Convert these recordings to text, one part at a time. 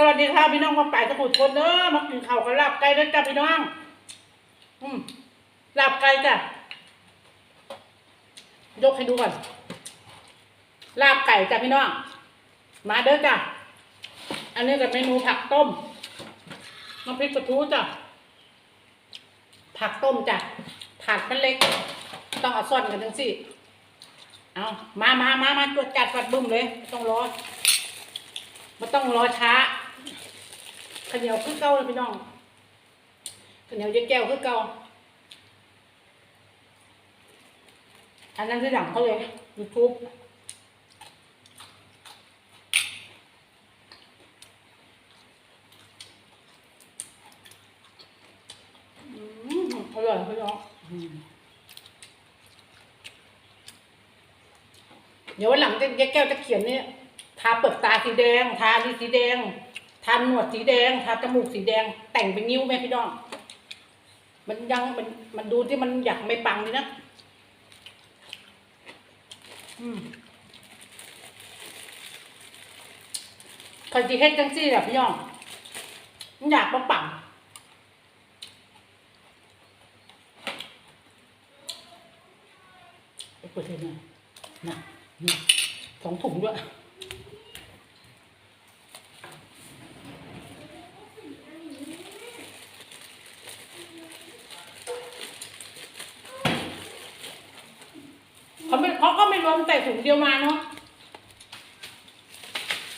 สวัสดีค่ะพี่น้องมาป่ายสมุทรคนเด้อมากินข้าวกับลาบไก่เด้อจ้าพี่น้อง อืมลาบไก่จ้ะยกให้ดูก่อนลาบไก่จ้ะพี่น้อง มาเด้อจ้ะอันนี้กับเมนูผักต้มน้ำพริกปลาทูจ้ะผักต้มจ้ะผักมันเล็ก ต้องเอาซ่อนกันทั้งสี่เอามามามามาตรวจจัดฟัดบึ้มเลยไม่ต้องรอไม่ต้องรอช้า ข้าวเหนียวคือเก่าเลยพี่น้องข้าวเหนียวจ๊แก้วคือเก่าอันนั้นที่หลังเขาเลยยูทูบอืมอร่อยพี่น้องอืมเดี๋ยววันหลังจะแยกแก้วจะเขียนเนี่ยทาเปลือกตาสีแดง ทาลิ้นสีแดง ทาหนวดสีแดงทาจมูกสีแดง แต่งเป็นนิ้วแม่พี่น้อง มันยังมันมันดูที่มันอยากไม่ปังเลยนะ อืมคอยจีเฮ็ดจังซี่แหละพี่น้อง มันอยากมาปังไปเปิดเทน่อยนะนี่สองถุงด้วย เขาไม่เขา ก็ไม่รวมใส่ถุงเดียวมาเนาะ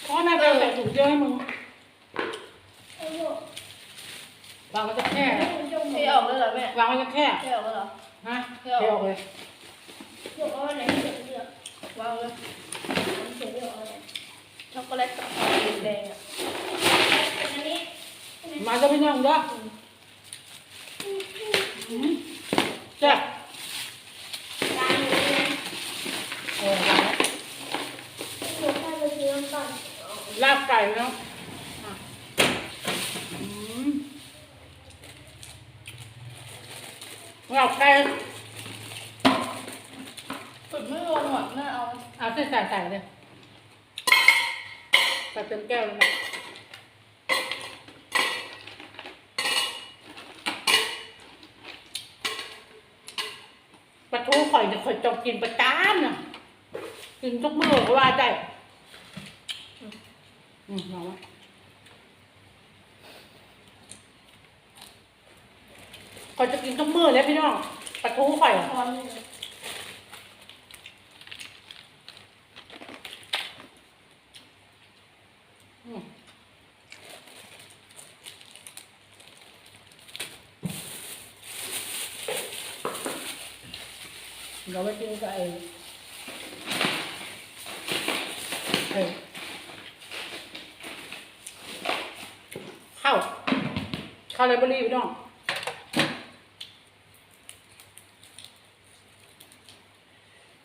เขาก็น่าจะใส่ถุงเดียวให้มึงวางไว้จะแค่เทออกเลยเหรอแม่วางไว้จะแค่เทออกเลยเหรอฮะเทเที่ออกยวเลยหนูเอาอันไหนให้เด็กเลือกวางเลยเขียนเลือกเอาอันไหนช็อกโกแลตกับสีแดงอะเป็นอันนี้มาจะพี่น้องเด้ออืมแซ่บ จานหนูเลยนะ เออวางไว้ หนูแค่ไปซื้อน้ำตาล ลาบไก่เนาะอะอืมลาบไก่สุดไม่ลงอะแม่เอาเอาใส่ใส่ใส่เลยใส่เต็มแก้วเลยนะปลาทูข่อยเนี่ยข่อยจองกินประจานเนี่ยกินทุกมื้อก็ว่าได้ อืมเอาไว้ข่อยจะกินทุกมือเลยพี่น้องปลาทูข่อยพร้อมเลยเราไปกินกับไอ้ไอ้ข้าวข้าวไรเบอรี่พี่น้อง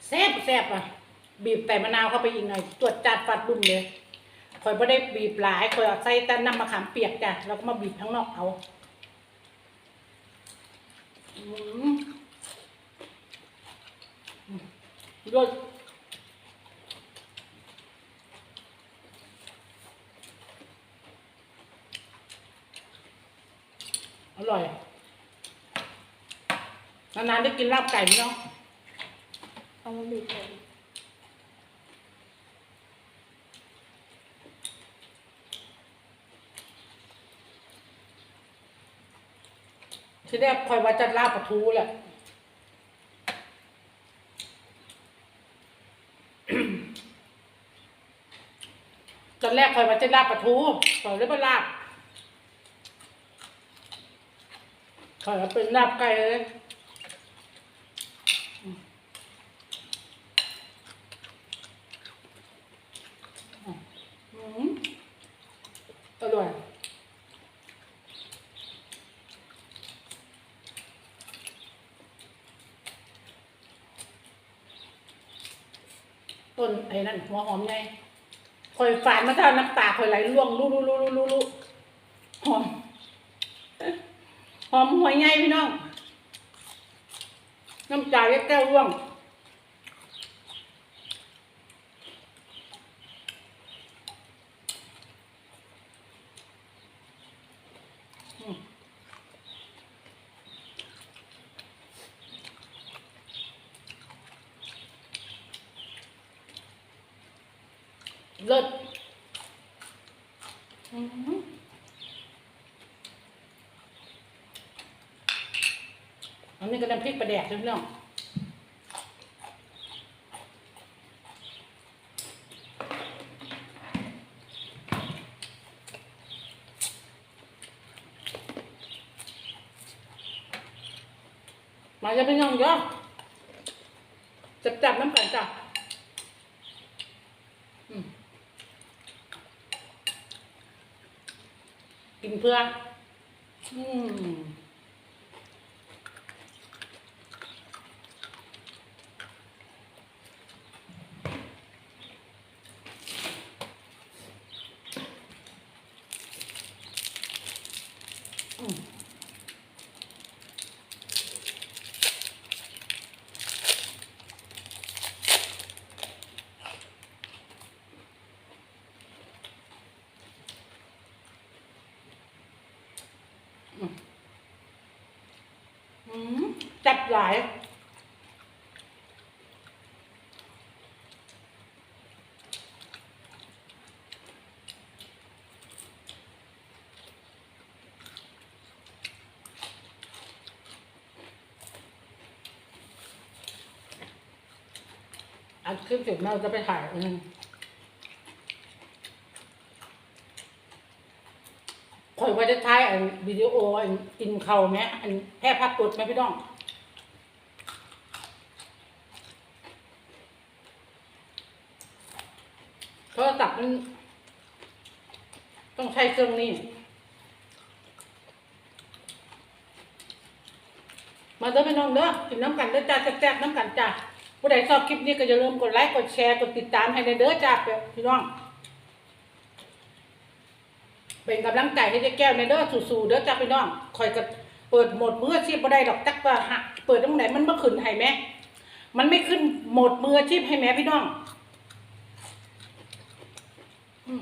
แซ่บแซ่บอะ บีบแต่มะนาวเข้าไปอีกหน่อยตรวจจัดฟัดบุ้มเลยคอยไม่ได้บีบหลายคอยเอาใส่แต่น้ำมะขามเปียกจ้ะแล้วก็มาบีบข้างนอกเอาอืมอืมร อร่อย นานๆได้กินลาบไก่พี่น้องเอามาบีบเลยทีแรกคอยว่าจะลาบปลาทูแหละตอนแรกคอยว่าจะลาบปลาทูคอยเลยมาลาบ คอยว่าเป็นลาบไก่เลยอืมอร่อยต้นไอ้นั่นหัวหอมไงคอยฝานมาเท่าน้ำตาคอยไหลร่วงรู้รู้รู้รู้รู้รู้หอม หอมหัวไงพี่น้อง น้ำตาเล็กแก้วร่วงอืมเลิศ อันนี้ก็น้ำพริกปลาแดกใช่ไหมน้องมาจะเป็นยังเยอะจับจับน้ำกันจ้ะกินเพื่ออืม อืมอืมอืม จับหลายอัดคลิปเสร็จเราจะไปถ่ายอืม คอยว่าจะถ่ายอันวิดีโออันกินเขาไหมอันแพร่ภาพกดไหมพี่น้องโทรศัพท์มันต้องใช้เครื่องนี้ มาเด้อพี่น้องเด้อกินน้ำกันเด้อจ้าแซ่บๆน้ำกันจ้าผู้ใดชอบคลิปนี้ก็อย่าลืมกดไลค์กดแชร์กดติดตามให้ในเด้อจ้าพี่น้อง เป็นกำลังใจให้เจ๊แก้วในเด้อสู้ๆเด้อจ้าพี่น้องคอยก็เปิดหมดมืออาชีพบ่ได้ดอกจักว่าหักเปิดตรงไหนมันบ่ขึ้นให้แม่มันไม่ขึ้นหมดมืออาชีพให้แม่พี่น้องอืม